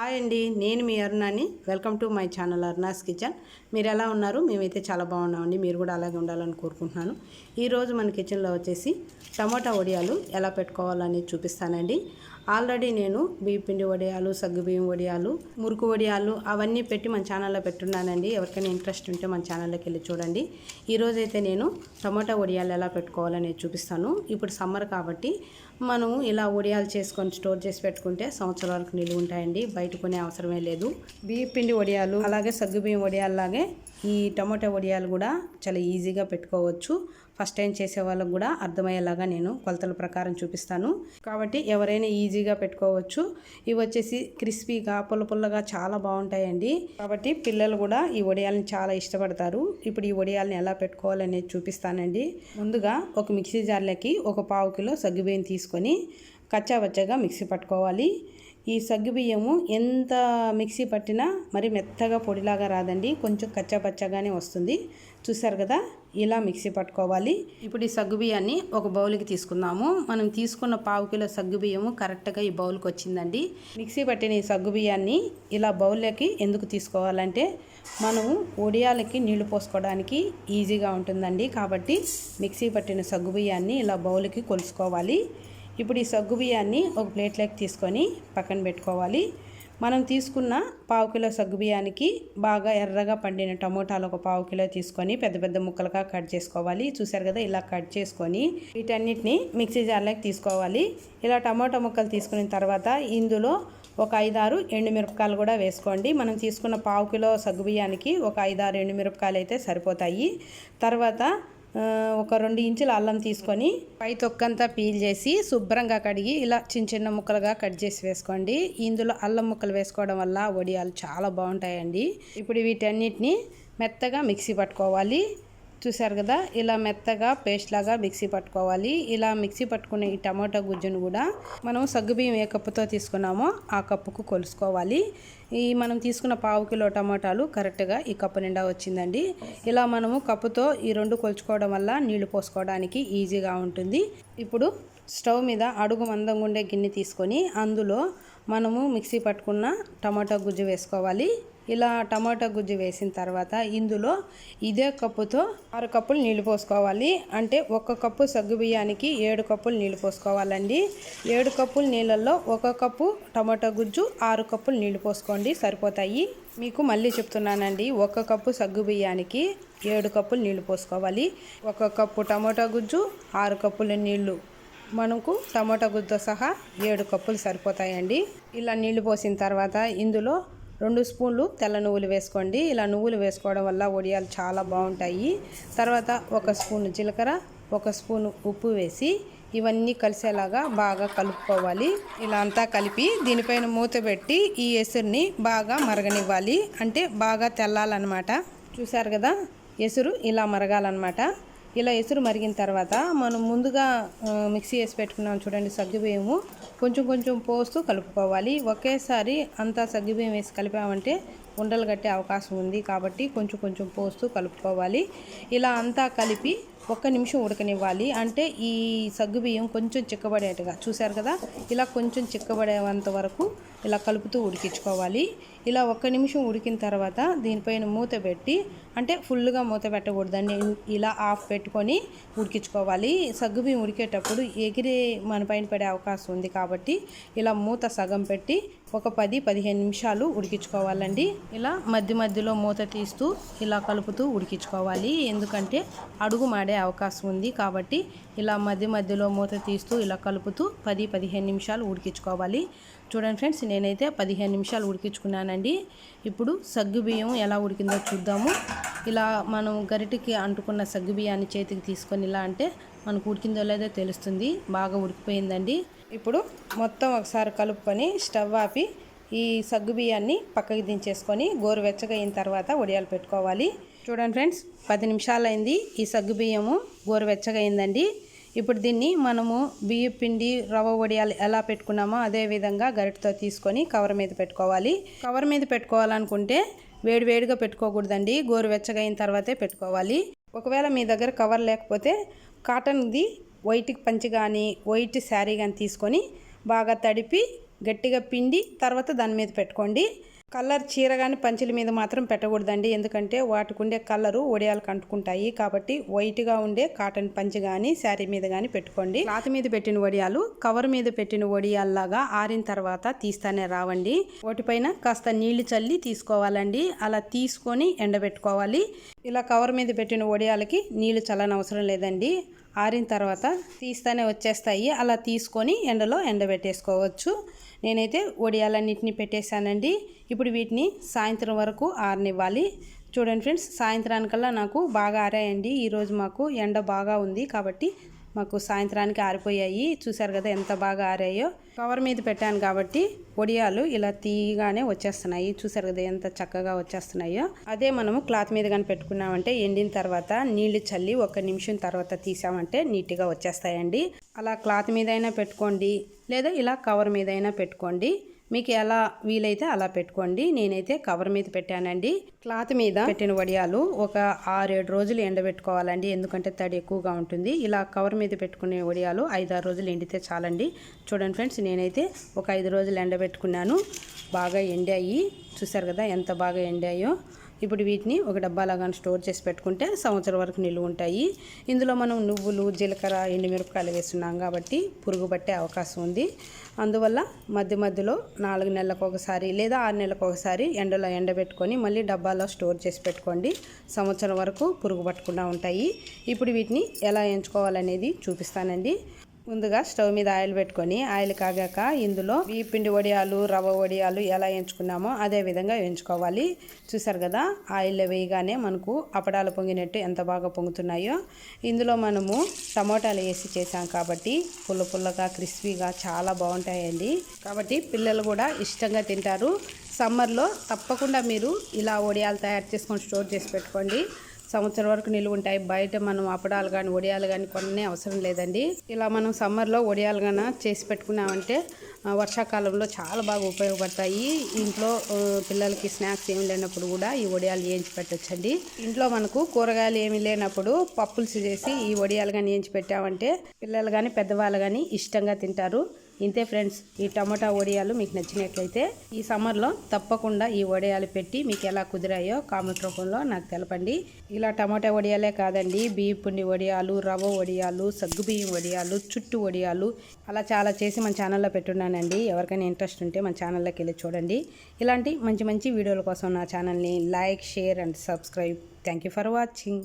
Hi అండి నేను మీ అరుణాని. Welcome to my channel Aruna's kitchen. మీరు ఎలా ఉన్నారు? మేమైతే చాలా బాగున్నామండి. మీరు కూడా అలాగే ఉండాలని కోరుకుంటున్నాను. ఈరోజు మన కిచెన్లో వచ్చేసి టమాటా వడియాలు ఎలా పెట్టుకోవాలని చూపిస్తానండి. ఆల్రెడీ నేను బియ్యపిండి వడియాలు సగ్గుబియ్యం వడియాలు మురుకు వడియాలు అవన్నీ పెట్టి మన ఛానల్లో పెట్టున్నానండి. ఎవరికైనా ఇంట్రెస్ట్ ఉంటే మన ఛానల్లోకి వెళ్ళి చూడండి. ఈరోజు అయితే నేను టమాటా వడియాలు ఎలా పెట్టుకోవాలనేది చూపిస్తాను. ఇప్పుడు సమ్మర్ కాబట్టి మనం ఇలా వడియాలు చేసుకొని స్టోర్ చేసి పెట్టుకుంటే సంవత్సరం వరకు నిలువ ఉంటాయండి. బయట కొనే అవసరమే లేదు. బియ్య పిండి వడియాలు అలాగే సగ్గుబియ్యం వడియాల్లాగే ఈ టమాటా వడియాలు కూడా చాలా ఈజీగా పెట్టుకోవచ్చు. ఫస్ట్ టైం చేసే వాళ్ళకు కూడా అర్థమయ్యేలాగా నేను కొలతల ప్రకారం చూపిస్తాను. కాబట్టి ఎవరైనా ఈజీగా పెట్టుకోవచ్చు. ఇవి వచ్చేసి క్రిస్పీగా పుల్ల పుల్లగా చాలా బాగుంటాయండి. కాబట్టి పిల్లలు కూడా ఈ వడియాలని చాలా ఇష్టపడతారు. ఇప్పుడు ఈ వడియాలని ఎలా పెట్టుకోవాలనేది చూపిస్తానండి. ముందుగా ఒక మిక్సీ జార్లకి ఒక పావు కిలో సగ్గుబియ్యం తీసుకొని కచ్చాబచ్చాగా మిక్సీ పట్టుకోవాలి. ఈ సగ్గుబియ్యము ఎంత మిక్సీ పట్టినా మరి మెత్తగా పొడిలాగా రాదండి. కొంచెం కచ్చాపచ్చగానే వస్తుంది. చూసారు కదా? ఇలా మిక్సీ పట్టుకోవాలి. ఇప్పుడు ఈ సగ్గుబియ్యాన్ని ఒక బౌల్కి తీసుకుందాము. మనం తీసుకున్న పావు కిలో సగ్గుబియ్యము కరెక్ట్గా ఈ బౌల్కి వచ్చిందండి. మిక్సీ పట్టిన ఈ సగ్గుబియ్యాన్ని ఇలా బౌల్లోకి ఎందుకు తీసుకోవాలంటే మనము ఒడియాలకి నీళ్ళు పోసుకోవడానికి ఈజీగా ఉంటుందండి. కాబట్టి మిక్సీ పట్టిన సగ్గుబియ్యాన్ని ఇలా బౌల్కి కొలుసుకోవాలి. ఇప్పుడు ఈ సగ్గుబియ్యాన్ని ఒక ప్లేట్లోకి తీసుకొని పక్కన పెట్టుకోవాలి. మనం తీసుకున్న పావు కిలో సగ్గుబియ్యానికి బాగా ఎర్రగా పండిన టమోటాలు ఒక పావు కిలో తీసుకొని పెద్ద పెద్ద ముక్కలుగా కట్ చేసుకోవాలి. చూసారు కదా ఇలా కట్ చేసుకొని వీటన్నిటిని మిక్సీ జార్లోకి తీసుకోవాలి. ఇలా టమోటా ముక్కలు తీసుకున్న తర్వాత ఇందులో ఒక ఐదారు ఎండుమిరపకాయలు కూడా వేసుకోండి. మనం తీసుకున్న పావు కిలో సగ్గుబియ్యానికి ఒక ఐదారు ఎండుమిరపకాయలు అయితే సరిపోతాయి. తర్వాత ఒక రెండు ఇంచుల అల్లం తీసుకొని పై తొక్కంతా పీల్ చేసి శుభ్రంగా కడిగి ఇలా చిన్న చిన్న ముక్కలుగా కట్ చేసి వేసుకోండి. ఇందులో అల్లం ముక్కలు వేసుకోవడం వల్ల వడియాలు చాలా బాగుంటాయండి. ఇప్పుడు వీటన్నిటిని మెత్తగా మిక్సీ పట్టుకోవాలి. చూసారు కదా ఇలా మెత్తగా పేస్ట్ లాగా మిక్సీ పట్టుకోవాలి. ఇలా మిక్సీ పట్టుకునే ఈ టమాటా గుజ్జును కూడా మనం సగ్గుబియ్యం ఏ కప్పుతో తీసుకున్నామో ఆ కప్పుకు కొలుసుకోవాలి. ఈ మనం తీసుకున్న పావు కిలో టమాటాలు కరెక్ట్గా ఈ కప్పు నిండా వచ్చిందండి. ఇలా మనము కప్పుతో ఈ రెండు కొలుచుకోవడం వల్ల నీళ్ళు పోసుకోవడానికి ఈజీగా ఉంటుంది. ఇప్పుడు స్టవ్ మీద అడుగు మందంగా ఉండే గిన్నె తీసుకొని అందులో మనము మిక్సీ పట్టుకున్న టమాటా గుజ్జు వేసుకోవాలి. ఇలా టమాటా గుజ్జు వేసిన తర్వాత ఇందులో ఇదే కప్పుతో ఆరు కప్పులు నీళ్ళు పోసుకోవాలి. అంటే ఒక కప్పు సగ్గు బియ్యానికి ఏడు కప్పులు నీళ్ళు పోసుకోవాలండి. ఏడు కప్పుల నీళ్ళల్లో ఒక కప్పు టమాటా గుజ్జు ఆరు కప్పులు నీళ్ళు పోసుకోండి. సరిపోతాయి. మీకు మళ్ళీ చెప్తున్నానండి. ఒక కప్పు సగ్గు బియ్యానికి ఏడు కప్పులు నీళ్ళు పోసుకోవాలి. ఒక కప్పు టమాటా గుజ్జు ఆరు కప్పుల నీళ్ళు. మనకు టమాటా గుజ్జుతో సహా ఏడు కప్పులు సరిపోతాయండి. ఇలా నీళ్ళు పోసిన తర్వాత ఇందులో రెండు స్పూన్లు తెల్ల నువ్వులు వేసుకోండి. ఇలా నువ్వులు వేసుకోవడం వల్ల వడియాలు చాలా బాగుంటాయి. తర్వాత ఒక స్పూన్ జీలకర్ర ఒక స్పూన్ ఉప్పు వేసి ఇవన్నీ కలిసేలాగా బాగా కలుపుకోవాలి. ఇలా అంతా కలిపి దీనిపైన మూత పెట్టి ఈ ఎసురుని బాగా మరగనివ్వాలి. అంటే బాగా తెల్లాలన్నమాట. చూసారు కదా? ఎసురు ఇలా మరగాలన్నమాట. ఇలా ఎసురు మరిగిన తర్వాత మనం ముందుగా మిక్సీ వేసి పెట్టుకున్నాం చూడండి సగ్గుబియ్యము. కొంచెం కొంచెం పోస్తూ కలుపుకోవాలి. ఒకేసారి అంతా సగ్గుబియ్యం వేసి కలిపామంటే ఉండలు కట్టే అవకాశం ఉంది కాబట్టి కొంచెం కొంచెం పోస్తూ కలుపుకోవాలి. ఇలా అంతా కలిపి ఒక్క నిమిషం ఉడకనివ్వాలి. అంటే ఈ సగ్గుబియ్యం కొంచెం చిక్కబడేట్టుగా చూశారు కదా? ఇలా కొంచెం చిక్కబడేంత వరకు ఇలా కలుపుతూ ఉడికించుకోవాలి. ఇలా ఒక్క నిమిషం ఉడికిన తర్వాత దీనిపైన మూత పెట్టి అంటే ఫుల్గా మూత పెట్టకూడదండి ఇలా ఆఫ్ పెట్టుకొని ఉడికించుకోవాలి. సగ్గుబియ్యం ఉడికేటప్పుడు ఎగిరే మన పైన పడే అవకాశం ఉంది కాబట్టి ఇలా మూత సగం పెట్టి ఒక పది పదిహేను నిమిషాలు ఉడికించుకోవాలండి. ఇలా మధ్య మధ్యలో మూత తీస్తూ ఇలా కలుపుతూ ఉడికించుకోవాలి. ఎందుకంటే అడుగు మాడే అవకాశం ఉంది కాబట్టి ఇలా మధ్య మధ్యలో మూత తీస్తూ ఇలా కలుపుతూ పది పదిహేను నిమిషాలు ఉడికించుకోవాలి. చూడండి ఫ్రెండ్స్ నేనైతే పదిహేను నిమిషాలు ఉడికించుకున్నానండి. ఇప్పుడు సగ్గు బియ్యం ఎలా ఉడికిందో చూద్దాము. ఇలా మనం గరిటికి అంటుకున్న సగ్గు బియ్యాన్ని చేతికి తీసుకొని ఇలా అంటే మనకు ఉడికిందో లేదో తెలుస్తుంది. బాగా ఉడికిపోయిందండి. ఇప్పుడు మొత్తం ఒకసారి కలుపుకొని స్టవ్ ఆపి ఈ సగ్గు బియ్యాన్ని పక్కకి దించేసుకొని గోరువెచ్చగా అయిన తర్వాత వడియాలు పెట్టుకోవాలి. చూడండి ఫ్రెండ్స్ పది నిమిషాలు అయింది ఈ సగ్గు బియ్యము గోరువెచ్చగా అయిందండి ఇప్పుడు దీన్ని మనము బియ్య పిండి రవ్వ వడియాలు ఎలా పెట్టుకున్నామో అదే విధంగా గరిటతో తీసుకొని కవర్ మీద పెట్టుకోవాలి. కవర్ మీద పెట్టుకోవాలనుకుంటే వేడివేడిగా పెట్టుకోకూడదండి. గోరువెచ్చగా అయిన తర్వాతే పెట్టుకోవాలి. ఒకవేళ మీ దగ్గర కవర్ లేకపోతే కాటన్ది వైట్కి పంచి కానీ వైట్ శారీ కానీ తీసుకొని బాగా తడిపి గట్టిగా పిండి తర్వాత దాని మీద పెట్టుకోండి. కలర్ చీర కానీ పంచుల మీద మాత్రం పెట్టకూడదండి. ఎందుకంటే వాటికి ఉండే కలరు ఒడియాలకు అంటుకుంటాయి. కాబట్టి వైట్గా ఉండే కాటన్ పంచి కానీ శారీ మీద కానీ పెట్టుకోండి. క్లాత్ మీద పెట్టిన వడియాలు కవర్ మీద పెట్టిన వడియాల్లాగా ఆరిన తర్వాత తీస్తానే రావండి. వాటిపైన కాస్త నీళ్ళు చల్లి తీసుకోవాలండి. అలా తీసుకొని ఎండబెట్టుకోవాలి. ఇలా కవర్ మీద పెట్టిన వడియాలకి నీళ్ళు చల్లని అవసరం లేదండి. ఆరిన తర్వాత తీస్తానే వచ్చేస్తాయి. అలా తీసుకొని ఎండలో ఎండబెట్టేసుకోవచ్చు. నేనైతే వడియాలన్నింటినీ పెట్టేశానండి. ఇప్పుడు వీటిని సాయంత్రం వరకు ఆరనివ్వాలి. చూడండి ఫ్రెండ్స్ సాయంత్రానికల్లా నాకు బాగా ఆరాయండి. ఈరోజు మాకు ఎండ బాగా ఉంది కాబట్టి మాకు సాయంత్రానికి ఆరిపోయాయి. చూసారు కదా ఎంత బాగా ఆరాయో. కవర్ మీద పెట్టాను కాబట్టి వడియాలు ఇలా తీయగానే వచ్చేస్తున్నాయి. చూసారు కదా ఎంత చక్కగా వచ్చేస్తున్నాయో. అదే మనము క్లాత్ మీద కానీ పెట్టుకున్నామంటే ఎండిన తర్వాత నీళ్ళు చల్లి ఒక నిమిషం తర్వాత తీసామంటే నీట్గా వచ్చేస్తాయండి. అలా క్లాత్ మీద అయినా పెట్టుకోండి. లేదా ఇలా కవర్ మీద అయినా పెట్టుకోండి. మీకు ఎలా వీలైతే అలా పెట్టుకోండి. నేనైతే కవర్ మీద పెట్టానండి. క్లాత్ మీద పెట్టిన వడియాలు ఒక ఆరేడు రోజులు ఎండబెట్టుకోవాలండి. ఎందుకంటే తడి ఎక్కువగా ఉంటుంది. ఇలా కవర్ మీద పెట్టుకునే వడియాలు ఐదారు రోజులు ఎండితే చాలండి. చూడండి ఫ్రెండ్స్ నేనైతే ఒక ఐదు రోజులు ఎండబెట్టుకున్నాను. బాగా ఎండాయి. చూసారు కదా ఎంత బాగా ఎండాయో. ఇప్పుడు వీటిని ఒక డబ్బాలాగా స్టోర్ చేసి పెట్టుకుంటే సంవత్సరం వరకు నిలువ ఉంటాయి. ఇందులో మనం నువ్వులు జీలకర్ర ఎండుమిరపకాయలు వేస్తున్నాం కాబట్టి పురుగు పట్టే అవకాశం ఉంది. అందువల్ల మధ్య మధ్యలో నాలుగు నెలలకు ఒకసారి లేదా ఆరు నెలలకు ఒకసారి ఎండలో ఎండబెట్టుకొని మళ్ళీ డబ్బాలో స్టోర్ చేసి పెట్టుకోండి. సంవత్సరం వరకు పురుగు పట్టకుండా ఉంటాయి. ఇప్పుడు వీటిని ఎలా ఎంచుకోవాలనేది చూపిస్తానండి. ముందుగా స్టవ్ మీద ఆయిల్ పెట్టుకొని ఆయిల్ కాగాక ఇందులో ఈ పిండి వడియాలు రవ్వ వడియాలు ఎలా ఎంచుకున్నామో అదే విధంగా ఎంచుకోవాలి. చూసారు కదా ఆయిల్లో వేయగానే మనకు అపడాలు పొంగినట్టు ఎంత బాగా పొంగుతున్నాయో. ఇందులో మనము టమోటాలు వేసి చేసాం కాబట్టి పుల్ల పుల్లగా క్రిస్పీగా చాలా బాగుంటాయండి. కాబట్టి పిల్లలు కూడా ఇష్టంగా తింటారు. సమ్మర్లో తప్పకుండా మీరు ఇలా వడియాలు తయారు చేసుకొని స్టోర్ చేసి పెట్టుకోండి. సంవత్సరం వరకు నిలువ ఉంటాయి బయట మనం అప్పడాలు కానీ వడియాలు కానీ కొన్నే అవసరం లేదండి. ఇలా మనం సమ్మర్లో వడియాలు కానీ చేసి పెట్టుకున్నామంటే వర్షాకాలంలో చాలా బాగా ఉపయోగపడతాయి. ఇంట్లో పిల్లలకి స్నాక్స్ ఏమి లేనప్పుడు కూడా ఈ వడియాలు వేయించి పెట్టచ్చండి. ఇంట్లో మనకు కూరగాయలు ఏమి లేనప్పుడు పప్పులు చేసి ఈ వడియాలు కానీ వేయించి పెట్టామంటే పిల్లలు కానీ పెద్దవాళ్ళు కానీ ఇష్టంగా తింటారు. ఇంతే ఫ్రెండ్స్ ఈ టమాటా వడియాలు మీకు నచ్చినట్లయితే ఈ సమ్మర్లో తప్పకుండా ఈ వడియాలు పెట్టి మీకు ఎలా కుదిరాయో కామెంట్ రూపంలో నాకు తెలపండి. ఇలా టమాటా వడియాలే కాదండి బియ్యం పిండి వడియాలు రవ్వ వడియాలు సగ్గుబియ్యం వడియాలు చుట్టు వడియాలు అలా చాలా చేసి మన ఛానల్లో పెట్టున్నానండి. ఎవరికైనా ఇంట్రెస్ట్ ఉంటే మన ఛానల్లోకి వెళ్ళి చూడండి. ఇలాంటి మంచి మంచి వీడియోల కోసం నా ఛానల్ని like share and subscribe. Thank for watching.